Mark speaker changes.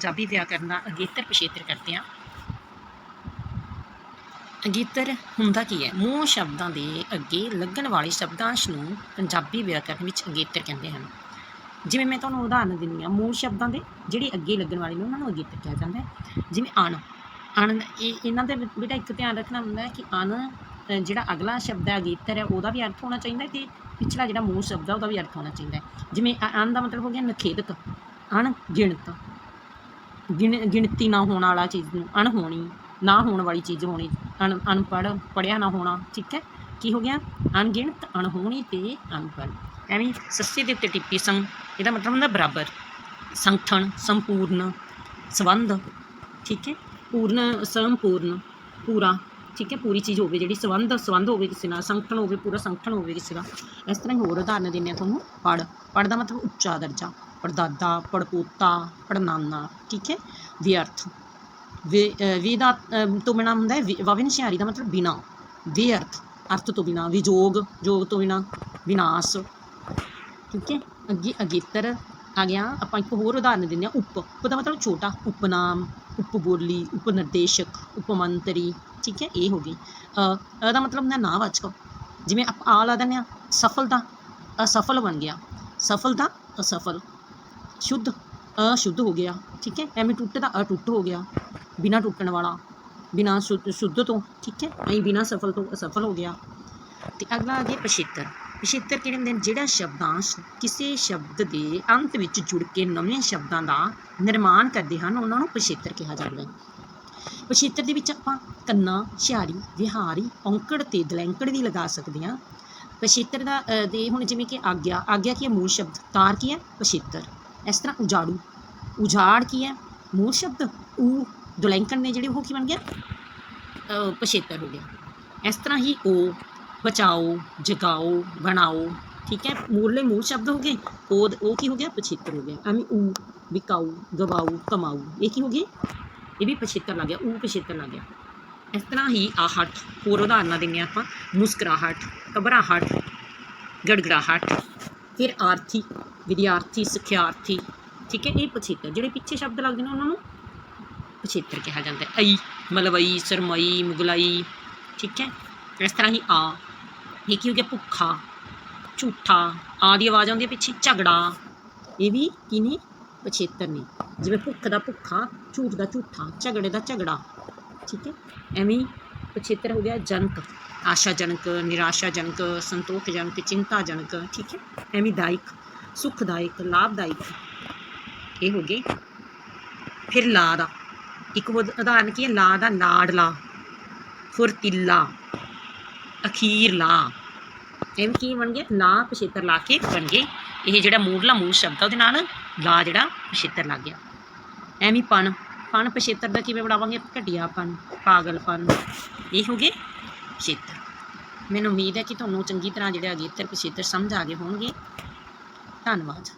Speaker 1: ਪੰਜਾਬੀ ਵਿਆਕਰਨ ਦਾ ਅਗੇਤਰ ਪਿਛੇਤਰ ਕਰਦੇ ਹਾਂ। ਅਗੇਤਰ ਹੁੰਦਾ ਕੀ ਹੈ? ਮੂੰਹ ਸ਼ਬਦਾਂ ਦੇ ਅੱਗੇ ਲੱਗਣ ਵਾਲੇ ਸ਼ਬਦਾਂਸ਼ ਨੂੰ ਪੰਜਾਬੀ ਵਿਆਕਰਨ ਵਿੱਚ ਅਗੇਤਰ ਕਹਿੰਦੇ ਹਨ। ਜਿਵੇਂ ਮੈਂ ਤੁਹਾਨੂੰ ਉਦਾਹਰਨ ਦਿੰਦੀ ਹਾਂ ਮੂਲ ਸ਼ਬਦਾਂ ਦੇ ਜਿਹੜੇ ਅੱਗੇ ਲੱਗਣ ਵਾਲੇ ਨੇ ਉਹਨਾਂ ਨੂੰ ਅਗੇਤਰ ਕਿਹਾ ਜਾਂਦਾ ਹੈ। ਜਿਵੇਂ ਅਣ ਅਣ ਇਹ ਇਹਨਾਂ ਦੇ ਬੇਟਾ ਇੱਕ ਧਿਆਨ ਰੱਖਣਾ ਹੁੰਦਾ ਹੈ ਕਿ ਅਣ ਅ, ਜਿਹੜਾ ਅਗਲਾ ਸ਼ਬਦ ਹੈ ਅਗੇਤਰ ਹੈ ਉਹਦਾ ਵੀ ਅਰਥ ਹੋਣਾ ਚਾਹੀਦਾ ਹੈ ਤੇ ਪਿਛਲਾ ਜਿਹੜਾ ਮੂਲ ਸ਼ਬਦ ਹੈ ਉਹਦਾ ਵੀ ਅਰਥ ਹੋਣਾ ਚਾਹੀਦਾ ਜਿਵੇਂ ਅਣ ਦਾ ਮਤਲਬ ਹੋ ਗਿਆ ਨਖੇਦਕ ਅਣ ਗਿਣਤ। ਗਿਣ ਗਿਣਤੀ ਨਾ ਹੋਣ ਵਾਲਾ ਚੀਜ਼ ਨੂੰ, ਅਣਹੋਣੀ, ਨਾ ਹੋਣ ਵਾਲੀ ਚੀਜ਼ ਹੋਣੀ, ਅਣ ਅਨਪੜ੍ਹ ਪੜਿਆ ਨਾ ਹੋਣਾ, ਠੀਕ ਹੈ? ਕੀ ਹੋ ਗਿਆ? ਅਣਗਿਣਤ, ਅਣਹੋਣੀ ਤੇ ਅਨਪੜ੍ਹ। ਐਵੇਂ ਸੱਸੇ ਦੇ ਉੱਤੇ ਟਿੱਪੀ ਸੰਗ, ਇਹਦਾ ਮਤਲਬ ਹੁੰਦਾ ਬਰਾਬਰ। ਸੰਗਠਨ, ਸੰਪੂਰਨ, ਸੰਬੰਧ, ਠੀਕ ਹੈ? ਪੂਰਨ, ਸੰਪੂਰਨ, ਪੂਰਾ, ਠੀਕ ਹੈ? ਪੂਰੀ ਚੀਜ਼ ਹੋਵੇ ਜਿਹੜੀ ਸੰਬੰਧ ਸੰਬੰਧ ਹੋਵੇ ਕਿਸੇ ਨਾਲ, ਸੰਗਠਨ ਹੋਵੇ, ਪੂਰਾ ਸੰਗਠਨ ਹੋਵੇ ਕਿਸੇ ਦਾ। ਇਸ ਤਰ੍ਹਾਂ ਹੀ ਹੋਰ ਉਦਾਹਰਨ ਦਿੰਦੇ ਆ ਤੁਹਾਨੂੰ। ਪੜ ਪੜ ਦਾ ਮਤਲਬ ਉੱਚਾ ਦਰਜਾ। ਪੜਦਾਦਾ, ਪੜਪੋਤਾ, ਪੜਨਾਨਾ, ਠੀਕ ਹੈ? ਵਿਅਰਥ। ਵੇ ਦਾ ਤੋਂ ਬਿਨਾਂ ਹੁੰਦਾ ਹੈ ਵਿ- ਦਾ ਮਤਲਬ ਬਿਨਾ। ਵਿਅਰਥ, ਅਰਥ ਤੋਂ ਬਿਨਾ। ਵਿਜੋਗ, ਜੋਗ ਤੋਂ ਬਿਨਾ। ਵਿਨਾਸ਼, ਠੀਕ ਹੈ? ਅੱਗੇ, ਅਗੇਤਰ ਆ ਗਿਆ। ਆਪਾਂ ਇੱਕ ਹੋਰ ਉਦਾਹਰਨ ਦਿੰਦੇ ਹਾਂ, ਉਪ। ਉਪ ਦਾ ਮਤਲਬ ਛੋਟਾ, ਉਪਨਾਮ, ਉਪਬੋਲੀ, ਉਪਨਿਰਦੇਸ਼ਕ, ਉਪਮੰਤਰੀ, ਠੀਕ ਹੈ? ਇਹ ਹੋ ਗਈ। ਅ ਅ ਦਾ ਮਤਲਬ ਹੁੰਦਾ ਨਾਵਾਚਕ। ਜਿਵੇਂ ਆਪਾਂ ਆ ਲਾ ਦਿੰਦੇ ਹਾਂ, ਸਫਲਤਾ, ਅਸਫਲ ਬਣ ਗਿਆ। ਸਫਲਤਾ, ਅਸਫਲ। ਸ਼ੁੱਧ, ਅਸ਼ੁੱਧ ਹੋ ਗਿਆ, ਠੀਕ ਹੈ? ਐਵੇਂ ਟੁੱਟਦਾ ਅਟੁੱਟ ਹੋ ਗਿਆ, ਬਿਨਾ ਟੁੱਟਣ ਵਾਲਾ, ਬਿਨਾ ਸ਼ੁੱਧ ਸ਼ੁੱਧ ਤੋਂ, ਠੀਕ ਹੈ? ਐਂ ਬਿਨਾ ਸਫਲ ਤੋਂ ਅਸਫਲ ਹੋ ਗਿਆ। ਤੇ ਅਗਲਾ ਆ ਗਿਆ ਪਛੇਤਰ। ਪਛੇਤਰ ਕਿਹੜੇ ਹੁੰਦੇ ਨੇ? ਜਿਹੜਾ ਸ਼ਬਦਾਂਸ਼ ਕਿਸੇ ਸ਼ਬਦ ਦੇ ਅੰਤ ਵਿੱਚ ਜੁੜ ਕੇ ਨਵੇਂ ਸ਼ਬਦਾਂ ਦਾ ਨਿਰਮਾਣ ਕਰਦੇ ਹਨ, ਉਹਨਾਂ ਨੂੰ ਪਛੇਤਰ ਕਿਹਾ ਜਾਂਦਾ ਹੈ। ਪਛੇਤਰ ਦੇ ਵਿੱਚ ਆਪਾਂ ਕੰਨਾ ਛਿਆਰੀ ਵਿਹਾਰੀ, ਔਂਕੜ ਤੇ ਦਲੈਂਕੜ ਵੀ ਲਗਾ ਸਕਦੇ ਹਾਂ। ਪਛੇਤਰ ਦਾ ਦੇ ਹੁਣ ਜਿਵੇਂ ਕਿ ਆਗਿਆ ਆਗਿਆ ਕੀ ਹੈ? ਮੂਲ ਸ਼ਬਦ, ਤਾਰ ਕੀ ਹੈ? ਪਛੇਤਰ। ਇਸ ਤਰ੍ਹਾਂ ਉਜਾੜੂ। ਉਜਾੜ ਕੀ ਹੈ? ਮੂਲ ਸ਼ਬਦ ਊ ਦੁਲੈਂਕਣ ਨੇ ਜਿਹੜੇ ਉਹ ਕੀ ਬਣ ਗਿਆ? ਪਛੇਤਰ ਹੋ ਗਿਆ। ਇਸ ਤਰ੍ਹਾਂ ਹੀ ਉਹ ਬਚਾਓ, ਜਗਾਓ, ਬਣਾਓ, ਠੀਕ ਹੈ? ਮੂਲੇ ਮੂਲ ਸ਼ਬਦ ਹੋ ਗਏ। ਉਹ ਉਹ ਕੀ ਹੋ ਗਿਆ? ਪਛੇਤਰ ਹੋ ਗਿਆ। ਐਵੇਂ ਊ, ਵਿਕਾਊ, ਗਵਾਊ ਕਮਾਊ ਇਹ ਕੀ ਹੋ ਗਏ? ਇਹ ਵੀ ਪਛੇਤਰ ਲੱਗ ਗਿਆ। ਊ ਪਛੇਤਰ ਲੱਗ ਗਿਆ। ਇਸ ਤਰ੍ਹਾਂ ਹੀ ਆਹਟ ਹੋਰ ਉਦਾਹਰਨਾਂ ਦਿੰਦੇ ਹਾਂ ਆਪਾਂ। ਮੁਸਕਰਾਹਟ, ਘਬਰਾਹਟ, ਗੜਗੜਾਹਟ। ਫਿਰ ਆਰਥੀ, ਵਿਦਿਆਰਥੀ, ਸਿੱਖਿਆਰਥੀ, ਠੀਕ ਹੈ, ਇਹ ਪਛੇਤਰ, ਜਿਹੜੇ ਪਿੱਛੇ ਸ਼ਬਦ ਲੱਗਦੇ ਨੇ ਉਹਨਾਂ ਨੂੰ ਪਛੇਤਰ ਕਿਹਾ ਜਾਂਦਾ ਹੈ। ਅਈ, ਮਲਵਈ, ਸਰਮਈ, ਮੁਗਲਈ, ਠੀਕ ਹੈ, ਇਸ ਤਰ੍ਹਾਂ ਹੀ ਆ, ਇਹ ਕੀ ਹੋ ਗਿਆ, ਭੁੱਖਾ, ਝੂਠਾ, ਆ ਦੀ ਆਵਾਜ਼ ਆਉਂਦੀ ਹੈ ਪਿੱਛੇ, ਝਗੜਾ, ਇਹ ਵੀ ਕੀ ਨੇ ਪਛੇਤਰ ਨੇ। ਜਿਵੇਂ ਭੁੱਖ ਦਾ ਭੁੱਖਾ, ਝੂਠ ਦਾ ਝੂਠਾ, ਝਗੜੇ ਦਾ ਝਗੜਾ, ਠੀਕ ਹੈ, ਐਵੇਂ ਹੀ ਪਛੇਤਰ ਹੋ ਗਿਆ, ਜਨਕ, ਆਸ਼ਾਜਨਕ, ਨਿਰਾਸ਼ਾਜਨਕ, ਸੰਤੋਖਜਨਕ, ਚਿੰਤਾਜਨਕ, ਠੀਕ ਹੈ, ਐਵੇਂ ਦਾਇਕ, ਸੁਖਦਾਇਕ, ਲਾਭਦਾਇਕ ਇਹ ਹੋ ਗਏ। ਫਿਰ ਲਾ ਦਾ, ਇੱਕ ਉਦਾਹਰਨ ਕੀ ਹੈ? ਲਾ ਦਾ ਲਾਡਲਾ, ਫੁਰਤੀਲਾ ਅਖੀਰ ਲਾ ਐਵੇਂ ਕੀ ਬਣ ਗਿਆ? ਲਾ ਪਛੇਤਰ ਲਾ ਕੇ ਬਣ ਗਏ। ਇਹ ਜਿਹੜਾ ਮੂਡਲਾ ਮੂਲ ਸ਼ਬਦ ਆ, ਉਹਦੇ ਨਾਲ ਲਾ ਜਿਹੜਾ ਪਛੇਤਰ ਲੱਗ ਗਿਆ। ਐਵੇਂ ਪਣ। ਪਣ ਪਛੇਤਰ ਦਾ ਕਿਵੇਂ ਬਣਾਵਾਂਗੇ? ਘਟਿਆਪਨ ਪਾਗਲਪਨ। ਇਹ ਹੋ ਗਏ ਪਛੇਤਰ। ਮੈਨੂੰ ਉਮੀਦ ਹੈ ਕਿ ਤੁਹਾਨੂੰ ਚੰਗੀ ਤਰ੍ਹਾਂ ਜਿਹੜੇ ਅਗੇਤਰ ਪਛੇਤਰ ਸਮਝ ਆ ਗਏ ਹੋਣਗੇ। ਧੰਨਵਾਦ।